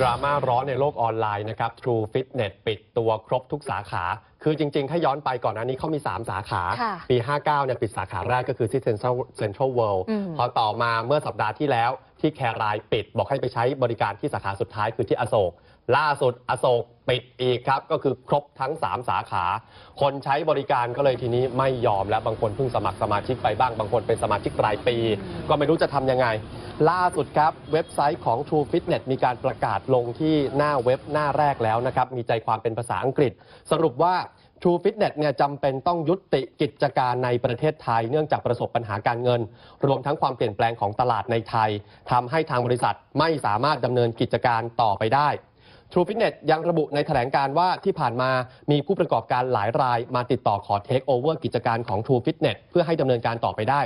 ดราม่าร้อนในโลกออนไลน์นะครับ True Fitness ปิดตัวครบทุกสาขา คือจริง ๆ ถ้าย้อนไปก่อนหน้านี้เขามี 3 สาขา ค่ะปี 59เนี่ยปิดสาขาแรกก็คือที่ Central Central World อืม พอต่อมาเมื่อสัปดาห์ที่แล้ว ที่แครายปิด บอกให้ไปใช้บริการที่สาขาสุดท้ายคือที่อโศก ล่าสุดอโศกปิดอีกครับ ก็คือครบทั้ง 3 สาขา คนใช้บริการก็เลยทีนี้ไม่ยอมแล้วบางคนเพิ่งสมัครสมาชิกไปบ้าง บางคนเป็นสมาชิกรายปี ก็ไม่รู้จะทำยังไง ล่าสุดครับเว็บไซต์ของ True Fitness มีการประกาศลงที่หน้าเว็บหน้าแรกแล้วนะครับมีใจความเป็นภาษาอังกฤษ สรุปว่า True Fitness เนี่ยจำเป็นต้องยุติกิจการในประเทศไทย เนื่องจากประสบปัญหาการเงิน รวมทั้งความเปลี่ยนแปลงของตลาดในไทยทำให้ทางบริษัทไม่สามารถดำเนินกิจการต่อไปได้ True Fitness ยังระบุในแถลงการว่าที่ผ่านมามีผู้ประกอบการหลายรายมาติดต่อขอเทคโอเวอร์กิจการของ True Fitness เพื่อให้ดำเนินการต่อไปได้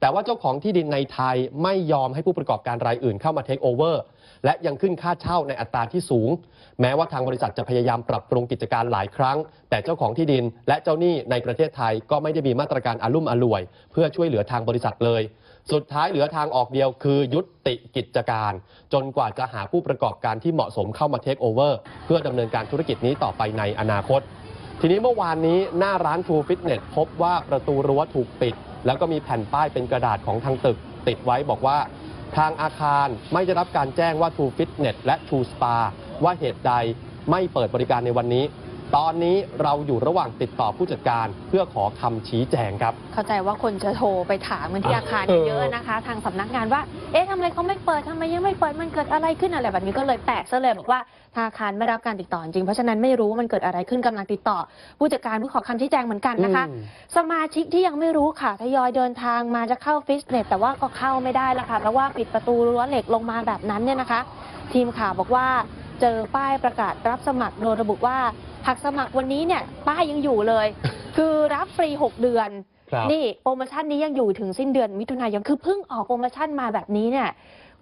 แต่ว่าเจ้าของที่ดินในไทยไม่ยอมให้ผู้ประกอบการรายอื่นเข้ามาเทคโอเวอร์และยังขึ้นค่าเช่าในอัตราที่สูง แม้ว่าทางบริษัทจะพยายามปรับปรุงกิจการหลายครั้ง แต่เจ้าของที่ดินและเจ้าหนี้ในประเทศไทยก็ไม่ได้มีมาตรการอารุ่มอร่วย เพื่อช่วยเหลือทางบริษัทเลย สุดท้ายเหลือทางออกเดียวคือยุติกิจการ จนกว่าจะหาผู้ประกอบการที่เหมาะสมเข้ามาเทคโอเวอร์เพื่อดำเนินการธุรกิจนี้ต่อไปในอนาคต ทีนี้เมื่อวานนี้หน้าร้าน True Fitness พบว่าประตูรั้วถูกปิด แล้วก็มีแผ่นป้ายเป็นกระดาษของทางตึก ติดไว้บอกว่าทางอาคารไม่ได้รับการแจ้งว่า True Fitness และ True Spa ว่าเหตุใดไม่เปิดบริการในวันนี้ ตอนนี้เราอยู่ระหว่างติดต่อผู้จัดการเพื่อขอคำชี้แจงครับ เข้าใจว่าคนจะโทรไปถามกันที่อาคารเออ เยอะนะคะ ทางสำนักงานว่า เอ๊ะทำไมเขาไม่เปิดทำไมยังไม่เปิดมันเกิดอะไรขึ้นอะไรแบบนี้ก็เลยแตกซะเลยบอกว่าธนาคารไม่รับการติดต่อจริงเพราะฉะนั้นไม่รู้ว่ามันเกิดอะไรขึ้นกำลังติดต่อ ผู้จัดการเพื่อขอคำชี้แจงเหมือนกันนะคะ อืม สมาชิกที่ยังไม่รู้ค่ะทยอยเดินทางมาจะเข้าฟิตเนสแต่ว่าก็เข้าไม่ได้ละค่ะ เพราะว่าปิดประตูรั้วเหล็กลงมาแบบนั้นเนี่ยนะคะ ทีมข่าวบอกว่าเจอป้ายประกาศรับสมัครโดยระบุว่า หากสมัครวันนี้เนี่ยป้ายยังอยู่เลย คือรับฟรี 6 เดือน ครับนี่โปรโมชั่นนี้ยังอยู่ถึงสิ้นเดือนมิถุนายนคือเพิ่งออกโปรโมชั่นมาแบบนี้เนี่ย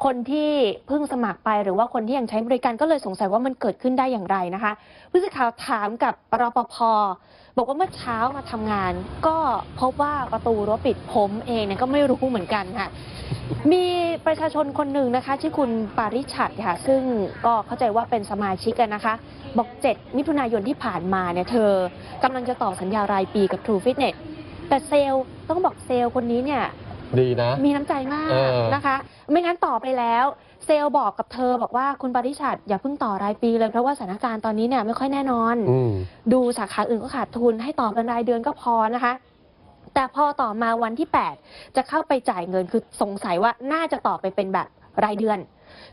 คนที่เพิ่งสมัครไปหรือว่าคนที่ยังใช้บริการก็เลยสงสัยว่ามันเกิดขึ้นได้อย่างไรนะคะผู้สื่อข่าวถามกับรปภบอกว่าเมื่อเช้ามาทำงาน ก็พบว่าประตูรั้วปิดผมเองเนี่ยก็ไม่รู้เหมือนกันค่ะ มีประชาชนคนหนึ่งนะคะชื่อคุณปาริชัดค่ะ ซึ่งก็เข้าใจว่าเป็นสมาชิกกันนะคะ บอก 7 มิถุนายนที่ผ่านมาเนี่ยเธอกำลังจะต่อสัญญารายปีกับ True Fitness แต่เซลล์ต้องบอกเซลล์คนนี้เนี่ยดีนะ มีน้ำใจมากเออนะคะ ไม่งั้นต่อไปแล้ว เซลล์บอกกับเธอบอกว่าคุณปาริชัดอย่าเพิ่งต่อรายปีเลยเพราะว่าสถานการณ์ตอนนี้เนี่ยไม่ค่อยแน่นอนอืมดูสาขาอื่นก็ขาดทุนให้ต่อเป็นรายเดือนก็พอนะคะ แต่พอต่อมาวันที่ 8 จะเข้าไปจ่ายเงินคือสงสัยว่าน่าจะต่อไปเป็นแบบรายเดือน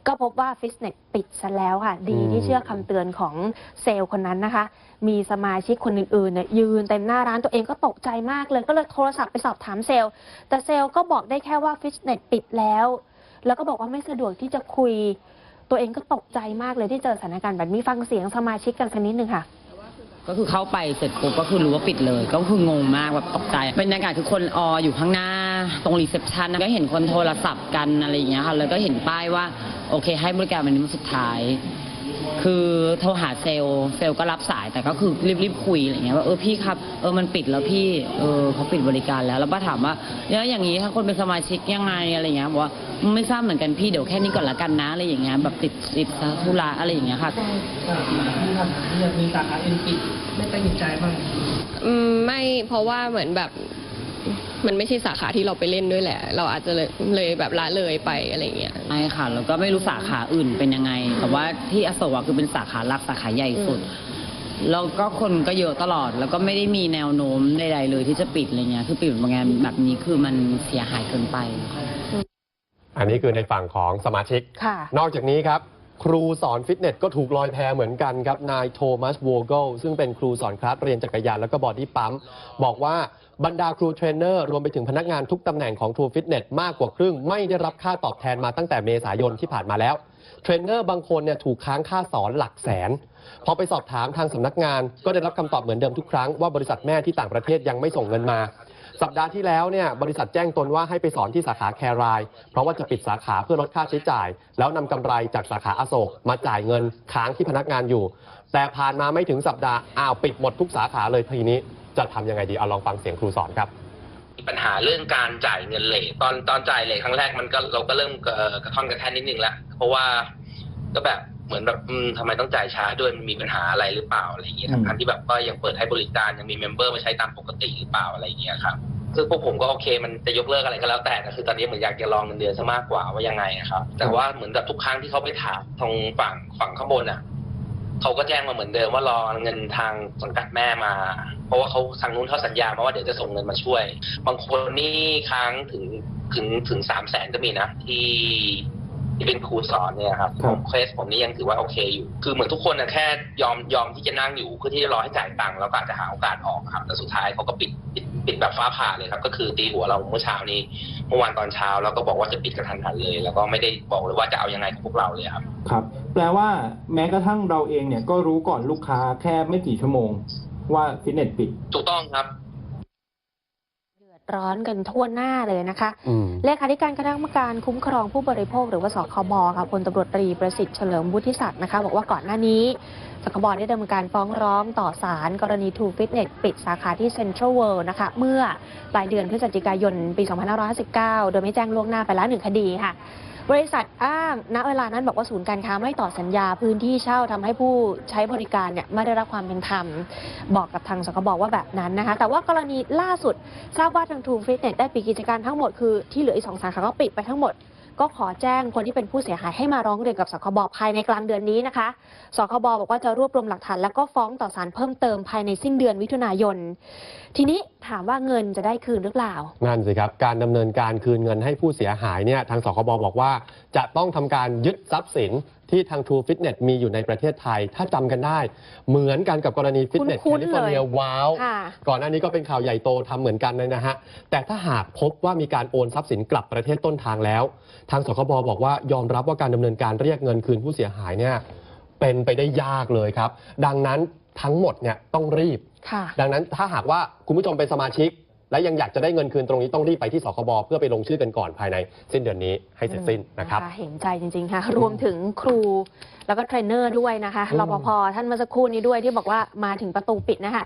ก็พบว่าฟิตเนสปิดซะแล้วค่ะ ดีที่เชื่อคำเตือนของเซลล์คนนั้นนะคะ มีสมาชิกคนอื่นๆเนี่ยยืนเต็มหน้าร้านตัวเองก็ตกใจมากเลยก็เลยโทรศัพท์ไปสอบถามเซลล์ แต่เซลล์ก็บอกได้แค่ว่าฟิตเนสปิดแล้ว แล้วก็บอกว่าไม่สะดวกที่จะคุย ตัวเองก็ตกใจมากเลยที่เจอสถานการณ์แบบนี้ฟังเสียงสมาชิกกันสักนิดนึงค่ะ ก็คือเข้าไปเสร็จปุ๊บก็คือรู้ว่าปิดเลย ก็คืองงมากแบบตกใจบรรยากาศคือคนอออยู่ข้างหน้า ตรงรีเซพชันก็เห็นคนโทรศัพท์กันอะไรอย่างเงี้ยค่ะแล้วก็เห็นป้ายว่าโอเค ให้บริการวันนี้วันสุดท้าย คือโทรหาเซลล์เซลล์ก็รับสายแต่ก็คือรีบๆคุยอะไรเงี้ยว่าเออพี่ครับเออมันปิดแล้วพี่เออเขาปิดบริการแล้ว แล้วป้าถามว่าแล้วอย่างนี้ถ้าคนเป็นสมาชิกยังไงอะไรเงี้ยบอกว่าไม่ทราบเหมือนกันพี่เดี๋ยวแค่นี้ก่อนละกันนะอะไรอย่างเงี้ยแบบติดติดธุระอะไรอย่างเงี้ยค่ะมีสาขาอื่นปิดไม่ตัดสินใจบ้างอืมไม่เพราะว่าเหมือนแบบ มันไม่ใช่สาขาที่เราไปเล่นด้วยแหละ เราอาจจะเลยเลยแบบละเลยไปอะไรเงี้ย ใช่ค่ะ แล้วก็ไม่รู้สาขาอื่นเป็นยังไง แต่ว่าที่อโศกอะคือเป็นสาขาหลักสาขาใหญ่สุด แล้วก็คนก็เยอะตลอด แล้วก็ไม่ได้มีแนวโน้มใดๆเลยที่จะปิดอะไรเงี้ย คือปิดงานแบบนี้คือมันเสียหายเกินไป อันนี้คือในฝั่งของสมาชิก ค่ะ นอกจากนี้ครับ ครูสอนฟิตเนสก็ถูกลอยแพเหมือนกันครับ นายโทมัสโวเกลซึ่งเป็นครูสอนคลาสเรียนจักรยานแล้วก็บอดี้ปั๊ม บอกว่า บรรดาครูเทรนเนอร์รวมไปถึงพนักงานทุกตำแหน่งของ True Fitness มากกว่าครึ่ง ไม่ได้รับค่าตอบแทนมาตั้งแต่เมษายนที่ผ่านมาแล้วเทรนเนอร์บางคนเนี่ยถูกค้างค่าสอนหลักแสน พอไปสอบถามทางสำนักงาน ก็ได้รับคำตอบเหมือนเดิมทุกครั้งว่าบริษัทแม่ที่ต่างประเทศยังไม่ส่งเงินมา สัปดาห์ที่แล้วเนี่ยบริษัทแจ้งตนว่าให้ไปสอนที่สาขาแคราย เพราะว่าจะปิดสาขาเพื่อลดค่าใช้จ่าย แล้วนำกำไรจากสาขาอโศกมาจ่ายเงินค้างที่พนักงานอยู่ แต่ผ่านมาไม่ถึงสัปดาห์อ้าวปิดหมดทุกสาขาเลยทีนี้ จะทำยังไงดีเอาลองฟังเสียงครูสอนครับ มีปัญหาเรื่องการจ่ายเงินเลทตอนตอนจ่ายเลทครั้งแรกมันก็เราก็เริ่มเอ่อกระท่อนกระแท่นนิดนึงล้วเพราะว่าก็แบบเหมือนแบบอืมทำไมต้องจ่ายช้าด้วยมันมีปัญหาอะไรหรือเปล่าอะไรอย่างเงี้ยอืม ทั้งๆที่แบบก็ยังเปิดให้บริการยังมีเมมเบอร์มาใช้ตามปกติหรือเปล่าอะไรอย่างเงี้ยครับคือพวกผมก็โอเค มันจะยกเลิกอะไรก็แล้วแต่แต่คือตอนนี้เหมือนอยากจะลองเงินเดือนซะมากกว่าว่ายังไงอะครับแต่ว่าเหมือนกับทุกครั้งที่เขาไปถามทางฝั่งฝั่งข้างบนอะ เขาก็แจ้งมาเหมือนเดิมว่ารอเงินทางสังกัดแม่มา เพราะว่าเขาทางนู้นเขาสัญญามาว่าเดี๋ยวจะส่งเงินมาช่วย บางคนนี่ค้างถึงถึงถึงสามแสนก็มีนะที่ที่เป็นครูสอนเนี่ยครับครับผมเคสผมนี่ยังถือว่าโอเคอยู่ คือเหมือนทุกคนนะแค่ยอมยอมที่จะนั่งอยู่เพื่อที่จะรอให้จ่ายตังค์แล้วก็อาจจะหาโอกาสออกครับ แต่สุดท้ายเขาก็ปิดปิดปิดแบบฟ้าผ่าเลยครับ ก็คือตีหัวเราเมื่อเช้านี้เมื่อวานตอนเช้าแล้วก็บอกว่าจะปิดกระทันหันเลย แล้วก็ไม่ได้บอกเลยว่าจะเอายังไงกับพวกเราเลยครับ ครับ แปลว่าแม้กระทั่งเราเองเนี่ยก็รู้ก่อนลูกค้าแค่ไม่กี่ชั่วโมง ว่าฟิตเนสปิด ถูกต้องครับ เดือดร้อนกันทั่วหน้าเลยนะคะ อืม เลขาธิการคณะกรรมการคุ้มครองผู้บริโภคหรือว่าสคบค่ะพลตำรวจตรีประสิทธิ์เฉลิมวุฒิศักดิ์นะคะ บอกว่าก่อนหน้านี้สคบได้ดำเนินการฟ้องร้องต่อศาลกรณีทูฟิตเนสปิดสาขาที่เซ็นทรัลเวิลด์นะคะ เมื่อปลายเดือนพฤศจิกายนปี 2559 โดยไม่แจ้งล่วงหน้าไปแล้วหนึ่งคดีค่ะบริษัทอ้าง ณ เวลานั้นบอกว่าศูนย์การค้าไม่ต่อสัญญาพื้นที่เช่าทำให้ผู้ใช้บริการเนี่ยไม่ได้รับความเป็นธรรม บอกกับทางสคบว่าแบบนั้นนะคะ แต่ว่ากรณีล่าสุดทราบว่าทางทูฟิตเนสได้ปิดกิจการทั้งหมดคือที่เหลืออีกสองสาขาก็ปิดไปทั้งหมด ก็ขอแจ้งคนที่เป็นผู้เสียหายให้มาร้องเรียนกับสคบภายในกลางเดือนนี้นะคะ สคบบอกว่าจะรวบรวมหลักฐานแล้วก็ฟ้องต่อศาลเพิ่มเติมภายในสิ้นเดือนมิถุนายน ทีนี้ถามว่าเงินจะได้คืนหรือเปล่า นั่นสิครับ การดำเนินการคืนเงินให้ผู้เสียหายเนี่ยทางสคบบอกว่า จะต้องทำการยึดทรัพย์สิน ที่ทาง True Fitness มีอยู่ในประเทศไทย ถ้าจำกันได้ เหมือนกันกับกรณีฟิตเนสคุ้แคนๆลิฟอร์เนียเลยว้าว ค่ะ ก่อนหน้านี้ก็เป็นข่าวใหญ่โตทำเหมือนกันเลยนะฮะ แต่ถ้าหากพบว่ามีการโอนทรัพย์สินกลับประเทศต้นทางแล้ว ทางสคบบอกว่ายอมรับว่าการดำเนินการเรียกเงินคืนผู้เสียหายเนี่ยเป็นไปได้ยากเลยครับ ดังนั้นทั้งหมดเนี่ยต้องรีบ ค่ะ ดังนั้นถ้าหากว่าคุณผู้ชมเป็นสมาชิก และยังอยากจะได้เงินคืนตรงนี้ต้องรีบไปที่สคบเพื่อไปลงชื่อกันก่อนภายในสิ้นเดือนนี้ให้เสร็จสิ้นนะครับ เห็นใจจริง ๆ ค่ะ รวมถึงครูแล้วก็เทรนเนอร์ด้วยนะคะอืมรปภท่านเมื่อสักครู่นี้ด้วยที่บอกว่ามาถึงประตูปิดนะคะ